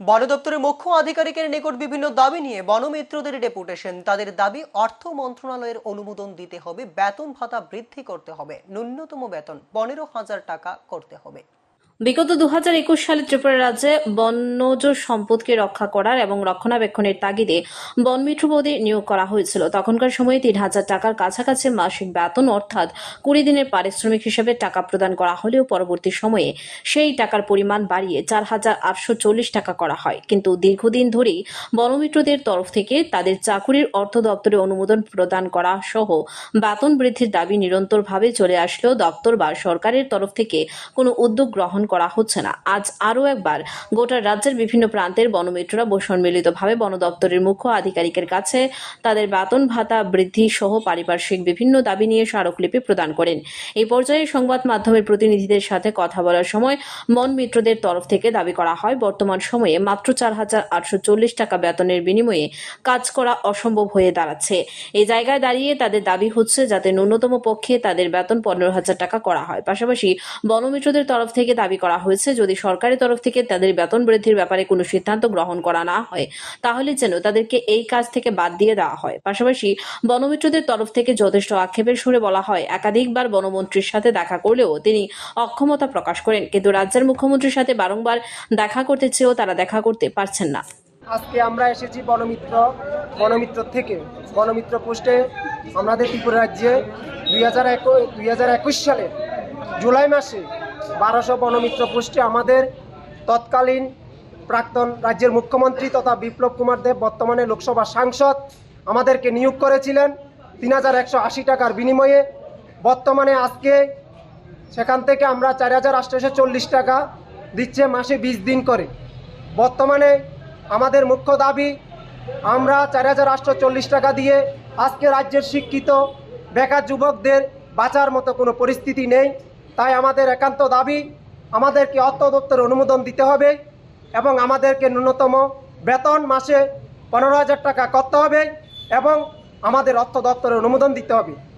বন দপ্তরের মুখ্য আধিকারিকের নিকট বিভিন্ন দাবি নিয়ে বনমিত্রদের ডেপুটেশন। তাদের দাবি, অর্থ মন্ত্রণালয়ের অনুমোদন দিতে হবে, বেতন ভাতা বৃদ্ধি করতে হবে, ন্যূনতম বেতন পনেরো হাজার টাকা করতে হবে। বিগত দু হাজার একুশ সালে ত্রিপুরা রাজ্যে বন্যজ সম্পদকে রক্ষা করার এবং রক্ষণাবেক্ষণের তাগিদে বন মিত্রপদে নিয়োগ করা হয়েছিল। তখনকার সময়ে তিন হাজার টাকার কাছাকাছি মাসিক বেতন, অর্থাৎ কুড়ি দিনের পারিশ্রমিক হিসেবে টাকা প্রদান করা হলেও পরবর্তী সময়ে সেই টাকার পরিমাণ বাড়িয়ে চার হাজার আটশো চল্লিশ টাকা করা হয়। কিন্তু দীর্ঘদিন ধরেই বনমিত্রদের তরফ থেকে তাদের চাকুরির অর্থ দপ্তরে অনুমোদন প্রদান করা সহ বেতন বৃদ্ধির দাবি নিরন্তরভাবে চলে আসলেও দপ্তর বা সরকারের তরফ থেকে কোনো উদ্যোগ গ্রহণ করা হচ্ছে না। আজ আরও একবার গোটা রাজ্যের বিভিন্ন প্রান্তের বনমিত্ররা সম্মিলিতভাবে বন দপ্তরের মুখ্য আধিকারিকের কাছে তাদের বেতন ভাতা বৃদ্ধি সহ পারিপার্শ্বিক বিভিন্ন দাবি নিয়ে স্মারকলিপি প্রদান করেন। এই পর্যায়ে সংবাদ মাধ্যমের প্রতিনিধিদের সাথে কথা বলার সময় বন মিত্রদের তরফ থেকে দাবি করা হয়, বর্তমান সময়ে মাত্র চার হাজার আটশো চল্লিশ টাকা বেতনের বিনিময়ে কাজ করা অসম্ভব হয়ে দাঁড়াচ্ছে। এই জায়গায় দাঁড়িয়ে তাদের দাবি হচ্ছে যাতে ন্যূনতম পক্ষে তাদের বেতন পনেরো হাজার টাকা করা হয়। পাশাপাশি বনমিত্রদের তরফ থেকে দাবি করা হয়েছে। যদি সরকারের তরফ থেকে তাদের বেতন বৃদ্ধির ব্যাপারে কোনো সিদ্ধান্ত গ্রহণ করা না হয়, তাহলে যেন তাদেরকে এই কাজ থেকে বাদ দিয়ে দেওয়া হয়। পাশাপাশি বনমিত্রদের তরফ থেকে যথেষ্ট আক্ষেপের সুরে বলা হয়, একাধিকবার বনমন্ত্রীর সাথে দেখা করলেও তিনি অক্ষমতা প্রকাশ করেন। কিন্তু রাজ্যের মুখ্যমন্ত্রীর সাথে বারংবার দেখা করতে চেয়েও তারা দেখা করতে পারছেন না। আজকে আমরা এসেছি বনমিত্র বনমিত্র থেকে। বনমিত্র পোস্টে আমাদের ত্রিপুরা রাজ্যে দুই হাজার একুশ সালে জুলাই মাসে বারোশো বনমিত্র পোস্টে আমাদের তৎকালীন প্রাক্তন রাজ্যের মুখ্যমন্ত্রী তথা বিপ্লব কুমার দেব, বর্তমানে লোকসভা সাংসদ, আমাদেরকে নিয়োগ করেছিলেন তিন হাজার একশো আশি টাকার বিনিময়ে। বর্তমানে আজকে সেখান থেকে আমরা চার হাজার টাকা দিচ্ছে মাসে বিশ দিন করে। বর্তমানে আমাদের মুখ্য দাবি, আমরা চার হাজার আটশো চল্লিশ টাকা দিয়ে আজকে রাজ্যের শিক্ষিত বেকার যুবকদের বাঁচার মতো কোনো পরিস্থিতি নেই। তাই আমাদের একান্ত দাবি, আমাদেরকে অর্থ দপ্তরের অনুমোদন দিতে হবে এবং আমাদেরকে ন্যূনতম বেতন মাসে পনেরো হাজার টাকা করতে হবে এবং আমাদের অর্থ দপ্তরের অনুমোদন দিতে হবে।